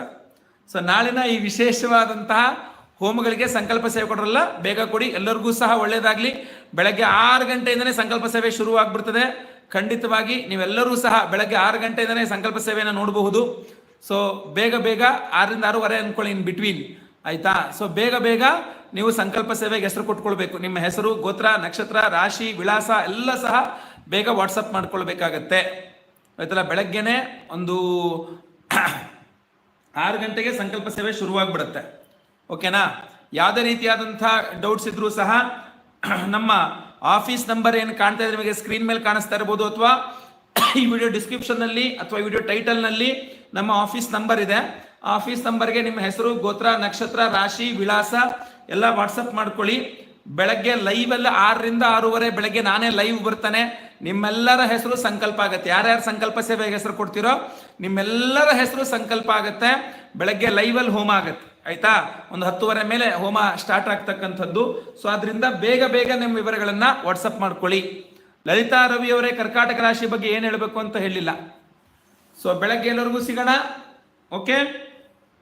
ಸೊ ನಾಳಿನ ಈ ವಿಶೇಷವಾದಂತಹ ಹೋಮಗಳಿಗೆ ಸಂಕಲ್ಪ ಸೇವೆ ಕೊಡ್ರಲ್ಲ, ಬೇಗ ಕೊಡಿ, ಎಲ್ಲರಿಗೂ ಸಹ ಒಳ್ಳೆಯದಾಗಲಿ ಬೆಳಗ್ಗೆ ಆರು ಗಂಟೆಯಿಂದನೇ ಸಂಕಲ್ಪ ಸೇವೆ ಶುರು ಆಗ್ಬಿಡ್ತದೆ ಖಂಡಿತವಾಗಿ ನೀವೆಲ್ಲರೂ ಸಹ ಬೆಳಗ್ಗೆ ಆರು ಗಂಟೆಯಿಂದನೇ ಸಂಕಲ್ಪ ಸೇವೆಯನ್ನು ನೋಡಬಹುದು. ಸೊ ಬೇಗ ಬೇಗ ಆರರಿಂದ ಆರೂವರೆ ಅನ್ಕೊಳ್ಳಿ ಇನ್ ಬಿಟ್ವೀನ್. ಆಯ್ತಾ? ಸೊ ಬೇಗ ಬೇಗ ನೀವು ಸಂಕಲ್ಪ ಸೇವೆಗೆ ಹೆಸರು ಕೊಟ್ಕೊಳ್ಬೇಕು. ನಿಮ್ಮ ಹೆಸರು, ಗೋತ್ರ, ನಕ್ಷತ್ರ, ರಾಶಿ, ವಿಳಾಸ ಎಲ್ಲ ಸಹ ಬೇಗ ವಾಟ್ಸಪ್ ಮಾಡ್ಕೊಳ್ಬೇಕಾಗತ್ತೆ. ಆಯ್ತಲ್ಲ? ಬೆಳಗ್ಗೆನೆ ಒಂದು ಆರು ಗಂಟೆಗೆ ಸಂಕಲ್ಪ ಸೇವೆ ಶುರುವಾಗ್ಬಿಡುತ್ತೆ. ಓಕೆನಾ? ಯಾವುದೇ ರೀತಿಯಾದಂಥ ಡೌಟ್ಸ್ ಇದ್ರೂ ಸಹ ನಮ್ಮ ಆಫೀಸ್ ನಂಬರ್ ಏನು ಕಾಣ್ತಾ ಇದೆ ನಿಮಗೆ ಸ್ಕ್ರೀನ್ ಮೇಲೆ ಕಾಣಿಸ್ತಾ ಇರ್ಬೋದು ಅಥವಾ ಈ ವಿಡಿಯೋ ಡಿಸ್ಕ್ರಿಪ್ಷನ್ನಲ್ಲಿ ಅಥವಾ ಈ ವಿಡಿಯೋ ಟೈಟಲ್ನಲ್ಲಿ ನಮ್ಮ ಆಫೀಸ್ ನಂಬರ್ ಇದೆ. ಆಫೀಸ್ ನಂಬರ್ಗೆ ನಿಮ್ಮ ಹೆಸರು, ಗೋತ್ರ, ನಕ್ಷತ್ರ, ರಾಶಿ, ವಿಳಾಸ ಎಲ್ಲ ವಾಟ್ಸಪ್ ಮಾಡ್ಕೊಳ್ಳಿ. ಬೆಳಗ್ಗೆ ಲೈವ್ ಎಲ್ಲ ಆರರಿಂದ ಆರೂವರೆ ಬೆಳಗ್ಗೆ ನಾನೇ ಲೈವ್ ಬರ್ತಾನೆ. ನಿಮ್ಮೆಲ್ಲರ ಹೆಸರು ಸಂಕಲ್ಪ ಆಗುತ್ತೆ. ಯಾರ್ಯಾರು ಸಂಕಲ್ಪ ಸೇವೆಗೆ ಹೆಸರು ಕೊಡ್ತೀರೋ ನಿಮ್ಮೆಲ್ಲರ ಹೆಸರು ಸಂಕಲ್ಪ ಆಗುತ್ತೆ. ಬೆಳಗ್ಗೆ ಲೈವ್ ಅಲ್ಲಿ ಹೋಮ ಆಗುತ್ತೆ. ಆಯ್ತಾ? ಒಂದು ಹತ್ತುವರೆ ಮೇಲೆ ಹೋಮ ಸ್ಟಾರ್ಟ್ ಆಗ್ತಕ್ಕಂಥದ್ದು. ಸೊ ಅದರಿಂದ ಬೇಗ ಬೇಗ ನಿಮ್ಮ ವಿವರಗಳನ್ನ ವಾಟ್ಸಪ್ ಮಾಡ್ಕೊಳ್ಳಿ. ಲಲಿತಾ ರವಿ ಅವರೇ ಕರ್ಕಾಟಕ ರಾಶಿ ಬಗ್ಗೆ ಏನು ಹೇಳಬೇಕು ಅಂತ ಹೇಳಿಲ್ಲ. ಸೊ ಬೆಳಗ್ಗೆ ಎಲ್ಲರಿಗೂ ಸಿಗೋಣ. ಓಕೆ